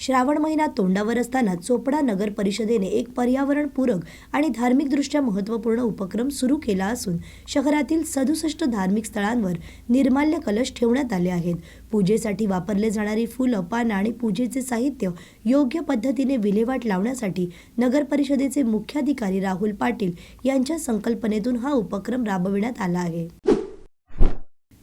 श्रावण महिना तोंडावर असताना चोपडा नगर परिषदेने एक पर्यावरणपूरक आणि धार्मिकदृष्ट्या महत्त्वपूर्ण उपक्रम सुरू केला असून शहरातील सदुसष्ट धार्मिक स्थळांवर निर्माल्य कलश ठेवण्यात आले आहेत. पूजेसाठी वापरले जाणारी फुलं पानं आणि पूजेचे साहित्य योग्य पद्धतीने विल्हेवाट लावण्यासाठी नगर परिषदेचे मुख्याधिकारी राहुल पाटील यांच्या संकल्पनेतून हा उपक्रम राबविण्यात आला आहे.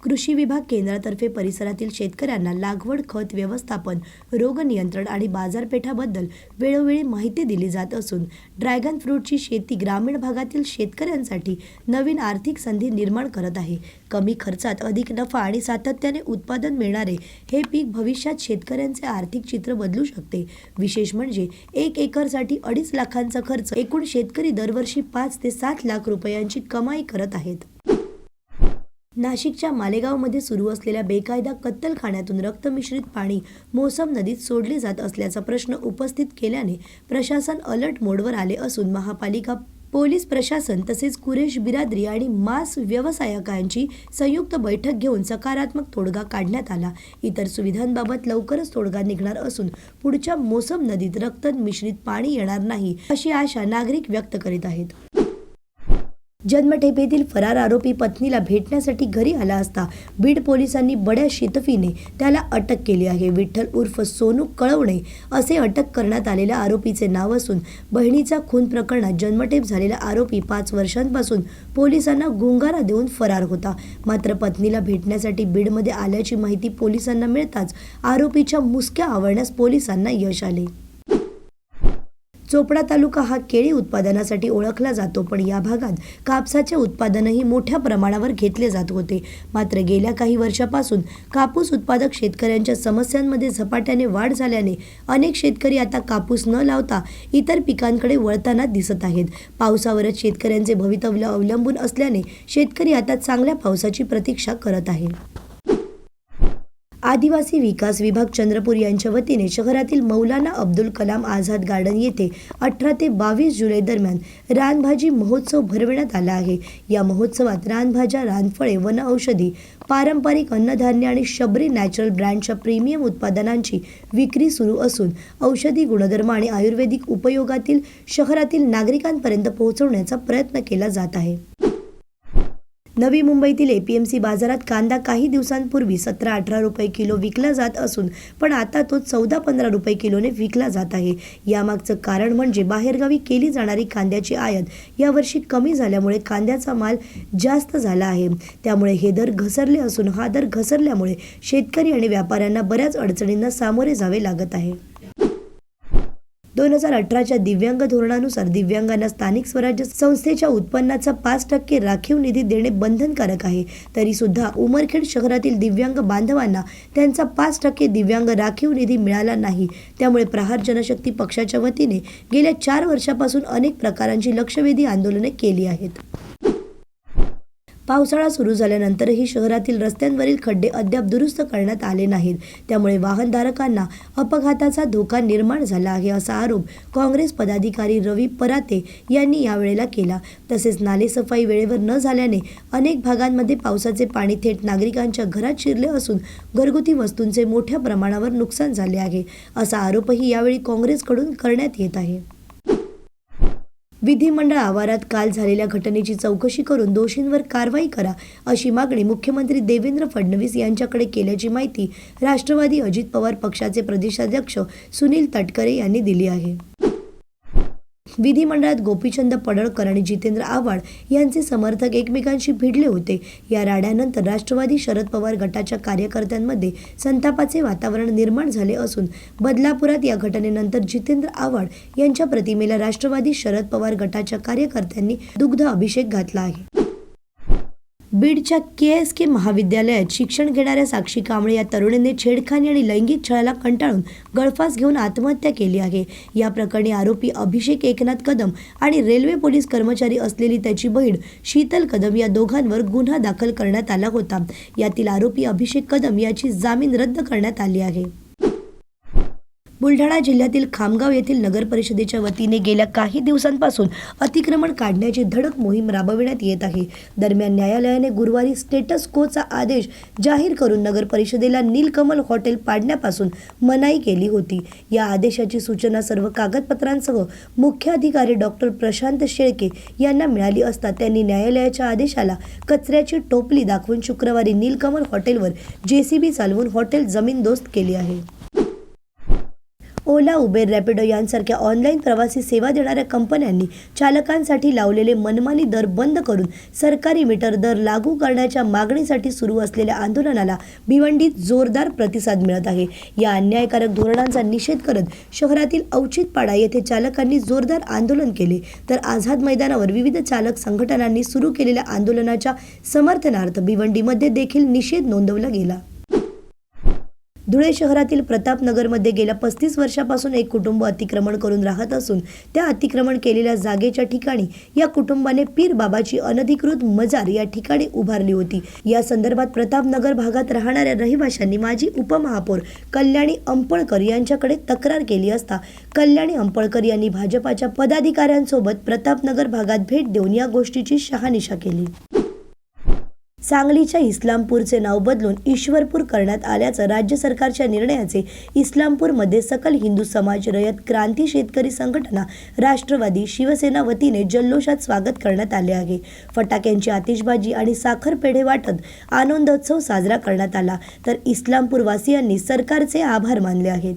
कृषी विभाग केंद्रातर्फे परिसरातील शेतकऱ्यांना लागवड खत व्यवस्थापन रोग नियंत्रण आणि बाजारपेठाबद्दल वेळोवेळी माहिती दिली जात असून ड्रॅगन फ्रूटची शेती ग्रामीण भागातील शेतकऱ्यांसाठी नवीन आर्थिक संधी निर्माण करत आहे. कमी खर्चात अधिक नफा आणि सातत्याने उत्पादन मिळणारे हे पीक भविष्यात शेतकऱ्यांचे आर्थिक चित्र बदलू शकते. विशेष म्हणजे एक एकरसाठी अडीच लाखांचा खर्च एकूण शेतकरी दरवर्षी पाच ते सात लाख रुपयांची कमाई करत आहेत. नाशिकच्या मालेगावमध्ये सुरू असलेल्या बेकायदा कत्तलखान्यातून रक्तमिश्रित पाणी मोसम नदीत सोडले जात असल्याचा प्रश्न उपस्थित केल्याने प्रशासन अलर्ट मोडवर आले असून महापालिका पोलीस प्रशासन तसेच कुरेश बिरादरी आणि मांस व्यावसायिकांची संयुक्त बैठक घेऊन सकारात्मक तोडगा काढण्यात आला. इतर सुविधांबाबत लवकरच तोडगा निघणार असून पुढच्या मोसम नदीत रक्त मिश्रित पाणी येणार नाही अशी आशा नागरिक व्यक्त करीत आहेत. जन्मठेपेतील फरार आरोपी पत्नीला भेटण्यासाठी घरी आला असता बीड पोलिसांनी बड्या शितफीने त्याला अटक केली आहे. विठ्ठल उर्फ सोनू कळवणे असे अटक करण्यात आलेल्या आरोपीचे नाव असून बहिणीचा खून प्रकरणात जन्मठेप झालेला आरोपी पाच वर्षांपासून पोलिसांना गुंगारा देऊन फरार होता. मात्र पत्नीला भेटण्यासाठी बीडमध्ये आल्याची माहिती पोलिसांना मिळताच आरोपीच्या मुसक्या आवळण्यास पोलिसांना यश आले. चोपडा तालुका हा केळी उत्पादनासाठी ओळखला जातो पण या भागात कापसाचे उत्पादनही मोठ्या प्रमाणावर घेतले जात होते. मात्र गेल्या काही वर्षापासून कापूस उत्पादक शेतकऱ्यांच्या समस्यांमध्ये झपाट्याने वाढ झाल्याने अनेक शेतकरी आता कापूस न लावता इतर पिकांकडे वळताना दिसत आहेत. पावसावरच शेतकऱ्यांचे भवितव्य अवलंबून असल्याने शेतकरी आता चांगल्या पावसाची प्रतीक्षा करत आहे. आदिवासी विकास विभाग चंद्रपूर यांच्या वतीने शहरातील मौलाना अब्दुल कलाम आझाद गार्डन येथे अठरा ते बावीस जुलै दरम्यान रानभाजी महोत्सव भरविण्यात आला आहे. या महोत्सवात रानभाज्या रानफळे वन औषधी पारंपरिक अन्नधान्य आणि शबरी नॅचरल ब्रँडच्या प्रीमियम उत्पादनांची विक्री सुरू असून औषधी गुणधर्म आणि आयुर्वेदिक उपयोगातील शहरातील नागरिकांपर्यंत पोहोचवण्याचा प्रयत्न केला जात आहे. नवी मुंबईतील एपीएमसी बाजारात कांदा काही दिवसांपूर्वी सतरा अठरा रुपये किलो विकला जात असून पण आता तो चौदा पंधरा रुपये किलोने विकला जात आहे. यामागचं कारण म्हणजे बाहेरगावी केली जाणारी कांद्याची आयात यावर्षी कमी झाल्यामुळे कांद्याचा माल जास्त झाला आहे. त्यामुळे हे दर घसरले असून हा दर घसरल्यामुळे शेतकरी आणि व्यापाऱ्यांना बऱ्याच अडचणींना सामोरे जावे लागत आहे. दोन हजार अठराच्या दिव्यांग धोरणानुसार दिव्यांगांना स्थानिक स्वराज्य संस्थेच्या उत्पन्नाचा पाच टक्के राखीव निधी देणे बंधनकारक आहे. तरी सुद्धा उमरखेड शहरातील दिव्यांग बांधवांना त्यांचा पाच टक्के दिव्यांग राखीव निधी मिळाला नाही. त्यामुळे प्रहार जनशक्ती पक्षाच्या वतीने गेल्या चार वर्षापासून अनेक प्रकारांची लक्षवेधी आंदोलने केली आहेत. पावसाळा सुरू झाल्यानंतरही शहरातील रस्त्यांवरील खड्डे अद्याप दुरुस्त करण्यात आले नाहीत. त्यामुळे वाहनधारकांना अपघाताचा धोका निर्माण झाला आहे असा आरोप काँग्रेस पदाधिकारी रवी पराते यांनी यावेळेला केला. तसेच नालेसफाई वेळेवर न झाल्याने अनेक भागांमध्ये पावसाचे पाणी थेट नागरिकांच्या घरात शिरले असून घरगुती वस्तूंचे मोठ्या प्रमाणावर नुकसान झाले आहे असा आरोपही यावेळी काँग्रेसकडून करण्यात येत आहे. विधिमंडळ आवारात काल झालेल्या घटनेची चौकशी करून दोषींवर कारवाई करा अशी मागणी मुख्यमंत्री देवेंद्र फडणवीस यांच्याकडे केल्याची माहिती राष्ट्रवादी अजित पवार पक्षाचे प्रदेशाध्यक्ष सुनील तटकरे यांनी दिली आहे. विधिमंडळात गोपीचंद पडळकर आणि जितेंद्र आव्हाड यांचे समर्थक एकमेकांशी भिडले होते. या राड्यानंतर राष्ट्रवादी शरद पवार गटाच्या कार्यकर्त्यांमध्ये संतापाचे वातावरण निर्माण झाले असून बदलापुरात या घटनेनंतर जितेंद्र आव्हाड यांच्या प्रतिमेला राष्ट्रवादी शरद पवार गटाच्या कार्यकर्त्यांनी दुग्ध अभिषेक घातला आहे. बीडच्या के एस के महाविद्यालयात शिक्षण घेणाऱ्या साक्षी कांबळे या तरुणीने छेडखानी आणि लैंगिक छळाला कंटाळून गळफास घेऊन आत्महत्या केली आहे. या प्रकरणी आरोपी अभिषेक एकनाथ कदम आणि रेल्वे पोलीस कर्मचारी असलेली त्याची बहीण शीतल कदम या दोघांवर गुन्हा दाखल करण्यात आला होता. यातील आरोपी अभिषेक कदम याची जामीन रद्द करण्यात आली आहे. बुलढाणा जिल्ह्यातील खामगाव येथील नगर परिषदेच्या वतीने गेल्या काही दिवसांपासून अतिक्रमण काढण्याची धडक मोहीम राबविण्यात येत आहे. दरम्यान न्यायालयाने गुरुवारी स्टेटस कोचा आदेश जाहीर करून नगर परिषदेला नीलकमल हॉटेल पाडण्यापासून मनाई केली होती. या आदेशाची सूचना सर्व कागदपत्रांसह मुख्य अधिकारी डॉक्टर प्रशांत शेळके यांना मिळाली असता त्यांनी न्यायालयाच्या आदेशाला कचऱ्याची टोपली दाखवून शुक्रवारी नीलकमल हॉटेलवर जेसीबी चालवून हॉटेल जमीनदोस्त केली आहे. ओला उबेर रॅपिडो यांसारख्या ऑनलाईन प्रवासी सेवा देणाऱ्या कंपन्यांनी चालकांसाठी लावलेले मनमानी दर बंद करून सरकारी मीटर दर लागू करण्याच्या मागणीसाठी सुरू असलेल्या आंदोलनाला भिवंडीत जोरदार प्रतिसाद मिळत आहे. या अन्यायकारक धोरणांचा निषेध करत शहरातील औचितपाडा येथे चालकांनी जोरदार आंदोलन केले. तर आझाद मैदानावर विविध चालक संघटनांनी सुरू केलेल्या आंदोलनाच्या समर्थनार्थ भिवंडीमध्ये देखील निषेध नोंदवला गेला. धुळे शहरातील प्रतापनगरमध्ये गेल्या पस्तीस वर्षापासून एक कुटुंब अतिक्रमण करून राहत असून त्या अतिक्रमण केलेल्या जागेच्या ठिकाणी या कुटुंबाने पीर बाबाची अनधिकृत मजार या ठिकाणी उभारली होती. या संदर्भात प्रतापनगर भागात राहणाऱ्या रहिवाशांनी माजी उपमहापौर कल्याणी अंपळकर यांच्याकडे तक्रार केली असता कल्याणी अंपळकर यांनी भाजपाच्या पदाधिकाऱ्यांसोबत प्रतापनगर भागात भेट देऊन या गोष्टीची शहानिशा केली. सांगलीच्या इस्लामपूरचे नाव बदलून ईश्वरपूर करण्यात आल्याचं राज्य सरकारच्या निर्णयाचे इस्लामपूरमध्ये सकल हिंदू समाज रयत क्रांती शेतकरी संघटना राष्ट्रवादी शिवसेना वतीने जल्लोषात स्वागत करण्यात आले आहे. फटाक्यांची आतिषबाजी आणि साखर पेढे वाटत आनंदोत्सव साजरा करण्यात आला तर इस्लामपूर वासियांनी सरकारचे आभार मानले आहेत.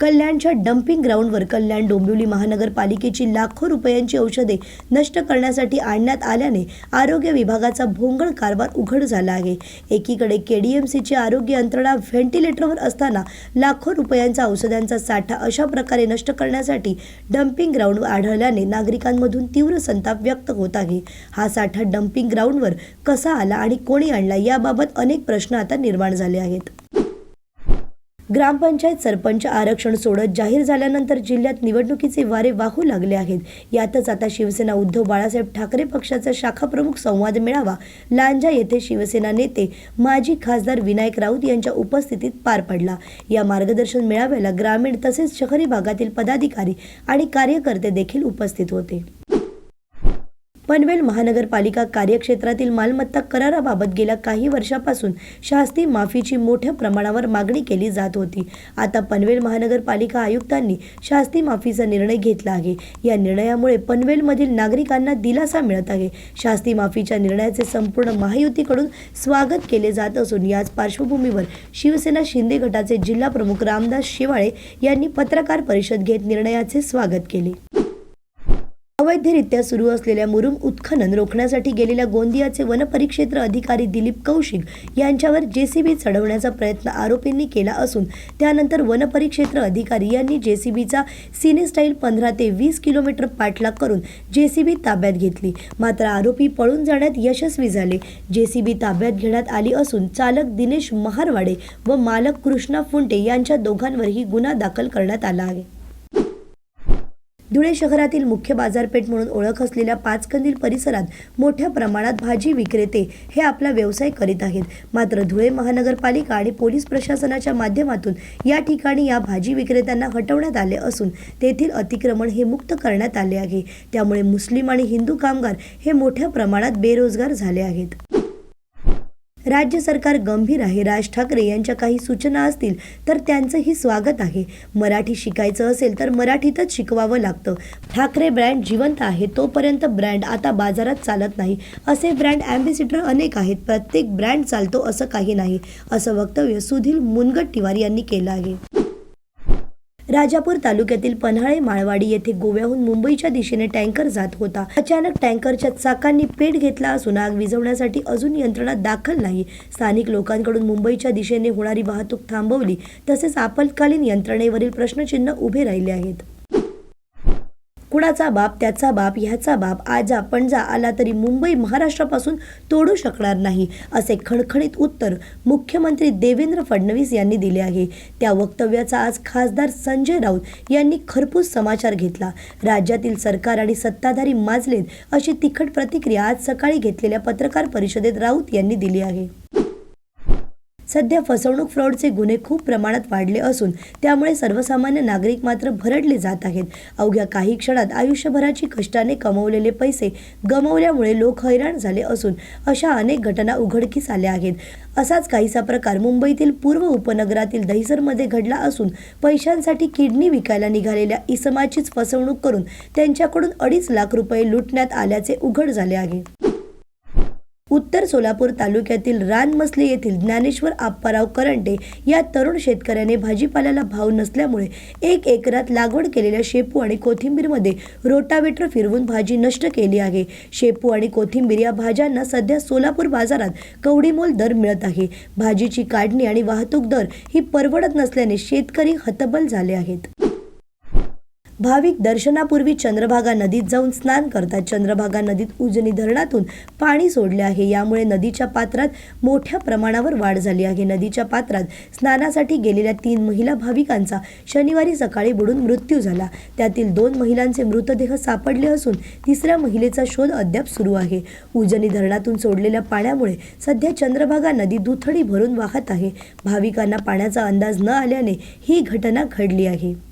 कल्याणच्या डम्पिंग ग्राउंडवर कल्याण डोंबिवली महानगरपालिकेची लाखो रुपयांची औषधे नष्ट करण्यासाठी आणण्यात आल्याने आरोग्य विभागाचा भोंगळ कारभार उघड झाला आहे. एकीकडे के डी एम सीची आरोग्य यंत्रणा व्हेंटिलेटरवर असताना लाखो रुपयांचा औषधांचा साठा अशा प्रकारे नष्ट करण्यासाठी डम्पिंग ग्राउंड आढळल्याने नागरिकांमधून तीव्र संताप व्यक्त होत आहे. हा साठा डम्पिंग ग्राउंडवर कसा आला आणि कोणी आणला याबाबत अनेक प्रश्न आता निर्माण झाले आहेत. ग्रामपंचायत सरपंच आरक्षण सोडत जाहीर झाल्यानंतर जिल्ह्यात निवडणुकीचे वारे वाहू लागले आहेत. यातच आता शिवसेना उद्धव बाळासाहेब ठाकरे पक्षाचा शाखाप्रमुख संवाद मेळावा. लांजा येथे शिवसेना नेते माजी खासदार विनायक राऊत यांच्या उपस्थितीत पार पडला. या मार्गदर्शन मेळाव्याला ग्रामीण तसेच शहरी भागातील पदाधिकारी आणि कार्यकर्ते देखील उपस्थित होते. पनवेल महानगरपालिका कार्यक्षेत्रातील मालमत्ता कराराबाबत गेल्या काही वर्षापासून शास्ती माफीची मोठ्या प्रमाणावर मागणी केली जात होती. आता पनवेल महानगरपालिका आयुक्तांनी शास्ती माफीचा निर्णय घेतला आहे. या निर्णयामुळे पनवेलमधील नागरिकांना दिलासा मिळत आहे. शास्ती माफीच्या निर्णयाचे संपूर्ण महायुतीकडून स्वागत केले जात असून याच पार्श्वभूमीवर शिवसेना शिंदे गटाचे जिल्हा प्रमुख रामदास शिवाळे यांनी पत्रकार परिषद घेत निर्णयाचे स्वागत केले. अवैधरित्या सुरू असलेल्या मुरुम उत्खनन रोखण्यासाठी गेलेल्या गोंदियाचे वनपरिक्षेत्र अधिकारी दिलीप कौशिक यांच्यावर जेसीबी चढवण्याचा प्रयत्न आरोपींनी केला असून त्यानंतर वनपरिक्षेत्र अधिकारी यांनी जेसीबीचा सिनेस्टाईल पंधरा ते वीस किलोमीटर पाठलाग करून जेसीबी ताब्यात घेतली. मात्र आरोपी पळून जाण्यात यशस्वी झाले. जेसीबी ताब्यात घेण्यात आली असून चालक दिनेश महारवाडे व मालक कृष्णा फुंटे यांच्या दोघांवरही गुन्हा दाखल करण्यात आला आहे. धुळे शहरातील मुख्य बाजारपेठ म्हणून ओळख असलेल्या पाचकंदील परिसरात मोठ्या प्रमाणात भाजी विक्रेते हे आपला व्यवसाय करीत आहेत. मात्र धुळे महानगरपालिका आणि पोलीस प्रशासनाच्या माध्यमातून या ठिकाणी या भाजी विक्रेत्यांना हटवण्यात आले असून तेथील अतिक्रमण हे मुक्त करण्यात आले आहे. त्यामुळे मुस्लिम आणि हिंदू कामगार हे मोठ्या प्रमाणात बेरोजगार झाले आहेत. राज्य सरकार गंभीर आहे. राज ठाकरे यांच्या काही सूचना असतील तर त्यांचंही स्वागत आहे. मराठी शिकायचं असेल तर मराठीतच शिकवावं लागतं. ठाकरे ब्रँड जिवंत आहे. तोपर्यंत ब्रँड आता बाजारात चालत नाही. असे ब्रँड अँबेसिडर अनेक आहेत. प्रत्येक ब्रँड चालतो असं काही नाही असं वक्तव्य सुधीर मुनगट्टीवार यांनी केलं आहे. राजापूर तालुक्यातील पन्हाळे माळवाडी येथे गोव्याहून मुंबईच्या दिशेने टँकर जात होता. अचानक टँकरच्या चाकांनी पेट घेतला असून आग विझवण्यासाठी अजून यंत्रणा दाखल नाही. स्थानिक लोकांकडून मुंबईच्या दिशेने होणारी वाहतूक थांबवली तसेच आपत्कालीन यंत्रणेवरील प्रश्नचिन्ह उभे राहिले आहेत. कुणाचा बाप त्याचा बाप ह्याचा बाप आजा पणजा आला तरी मुंबई महाराष्ट्रापासून तोडू शकणार नाही असे खणखणीत उत्तर मुख्यमंत्री देवेंद्र फडणवीस यांनी दिले आहे. त्या वक्तव्याचा आज खासदार संजय राऊत यांनी खरपूस समाचार घेतला. राज्यातील सरकार आणि सत्ताधारी माजलेत अशी तिखट प्रतिक्रिया आज सकाळी घेतलेल्या पत्रकार परिषदेत राऊत यांनी दिली आहे. सध्या फसवणूक फ्रॉडचे गुन्हे खूप प्रमाणात वाढले असून त्यामुळे सर्वसामान्य नागरिक मात्र भरडले जात आहेत. अवघ्या काही क्षणात आयुष्यभराची कष्टाने कमवलेले पैसे गमवल्यामुळे लोक हैराण झाले असून अशा अनेक घटना उघडकीस आल्या आहेत. असाच काहीसा प्रकार मुंबईतील पूर्व उपनगरातील दहिसरमध्ये घडला असून पैशांसाठी किडनी विकायला निघालेल्या इसमाचीच फसवणूक करून त्यांच्याकडून अडीच लाख रुपये लुटण्यात आल्याचे उघड झाले आहे. उत्तर सोलापूर तालुक्यातील रानमसले येथील ज्ञानेश्वर आप्पाराव करंटे या तरुण शेतकऱ्याने भाजीपाल्याला भाव नसल्यामुळे एक एकरात लागवड केलेल्या शेपू आणि कोथिंबीरमध्ये रोटावेटर फिरवून भाजी नष्ट केली आहे. शेपू आणि कोथिंबीर या भाज्यांना सध्या सोलापूर बाजारात कवडीमोल दर मिळत आहे. भाजीची काढणी आणि वाहतूक दर ही परवडत नसल्याने शेतकरी हतबल झाले आहेत. भाविक दर्शनापूर्वी चंद्रभागा नदीत जाऊन स्नान करतात. चंद्रभागा नदीत उजनी धरणातून पाणी सोडले आहे. यामुळे नदीच्या पात्रात मोठ्या प्रमाणावर वाढ झाली आहे. नदीच्या पात्रात स्नानासाठी गेलेल्या तीन महिला भाविकांचा शनिवारी सकाळी बुडून मृत्यू झाला. त्यातील दोन महिलांचे मृतदेह सापडले असून तिसऱ्या महिलेचा शोध अद्याप सुरू आहे. उजनी धरणातून सोडलेल्या पाण्यामुळे सध्या चंद्रभागा नदी दुथडी भरून वाहत आहे. भाविकांना पाण्याचा अंदाज न आल्याने ही घटना घडली आहे.